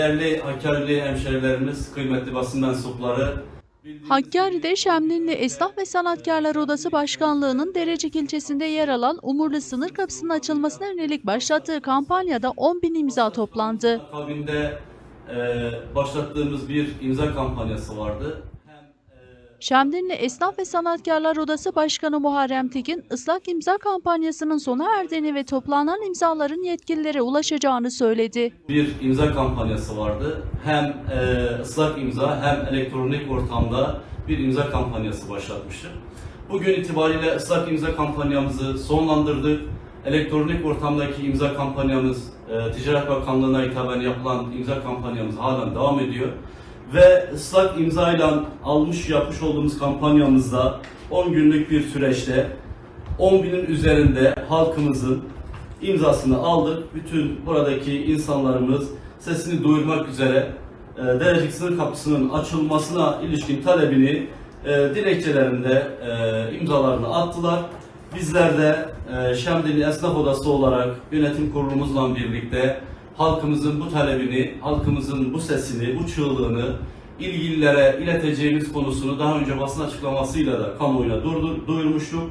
Değerli Hakkari'li hemşerilerimiz, kıymetli basın mensupları, Hakkari'de Şemdinli Esnaf ve Sanatkarlar Odası Başkanlığı'nın Derecik ilçesinde yer alan Umurlu sınır kapısının açılmasına yönelik başlattığı kampanyada 10 bin imza toplandı. akabinde e, başlattığımız bir imza kampanyası vardı. Şemdinli Esnaf ve Sanatkarlar Odası Başkanı Muharrem Tekin, ıslak imza kampanyasının sona erdiğini ve toplanan imzaların yetkililere ulaşacağını söyledi. bir imza kampanyası vardı. Hem e, ıslak imza hem elektronik ortamda bir imza kampanyası başlatmıştık. Bugün itibariyle ıslak imza kampanyamızı sonlandırdık. Elektronik ortamdaki imza kampanyamız, e, Ticaret Bakanlığı'na hitaben yapılan imza kampanyamız halen devam ediyor. Ve ıslak imzayla almış yapmış olduğumuz kampanyamızda 10 günlük bir süreçte 10 binin üzerinde halkımızın imzasını aldık. Bütün buradaki insanlarımız sesini duyurmak üzere e, Derecik sınır kapısının açılmasına ilişkin talebini e, dilekçelerinde e, imzalarını attılar. Bizler de e, Şemdinli Esnaf Odası olarak yönetim kurulumuzla birlikte halkımızın bu talebini, halkımızın bu sesini, bu çığlığını ilgililere ileteceğimiz konusunu daha önce basın açıklamasıyla da kamuoyuna duyurmuştuk.